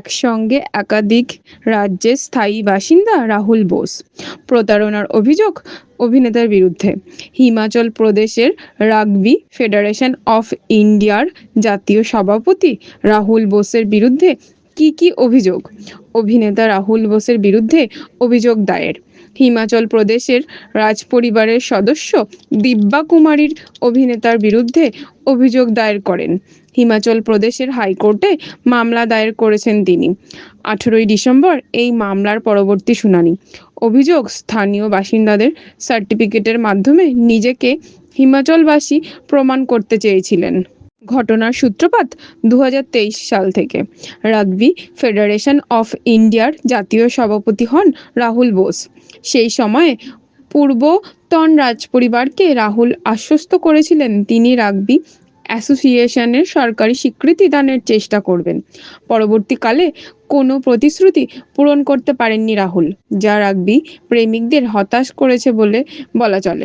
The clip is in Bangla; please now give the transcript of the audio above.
একসঙ্গে একাধিক রাজ্যের স্থায়ী বাসিন্দা রাহুল বোস। প্রতারণার অভিযোগ অভিনেতার বিরুদ্ধে। হিমাচল প্রদেশের রাগবি ফেডারেশন অফ ইন্ডিয়ার জাতীয় সভাপতি রাহুল বোসের বিরুদ্ধে কী কী অভিযোগ? অভিনেতা রাহুল বোসের বিরুদ্ধে অভিযোগ দায়ের। হিমাচল প্রদেশের রাজপরিবারের সদস্য দিব্যা কুমারীর অভিনেতার বিরুদ্ধে অভিযোগ দায়ের করেন। হিমাচল প্রদেশের হাইকোর্টে মামলা দায়ের করেছেন তিনি। আঠেরোই ডিসেম্বর এই মামলার পরবর্তী শুনানি। অভিযোগ স্থানীয় বাসিন্দাদের সার্টিফিকেটের মাধ্যমে নিজেকে হিমাচলবাসী প্রমাণ করতে চেয়েছিলেন। ঘটনার সূত্রপাত দু হাজার তেইশ সাল থেকে। রাগবি ফেডারেশন অফ ইন্ডিয়ার জাতীয় সভাপতি হন রাহুল বোস। সেই সময়ে পূর্বতন রাজপরিবারকে রাহুল আশ্বস্ত করেছিলেন, তিনি রাগবি অ্যাসোসিয়েশনের সরকারি স্বীকৃতি দানের চেষ্টা করবেন। পরবর্তীকালে কোনো প্রতিশ্রুতি পূরণ করতে পারেননি রাহুল, যা রাগবি প্রেমিকদের হতাশ করেছে বলে বলা চলে।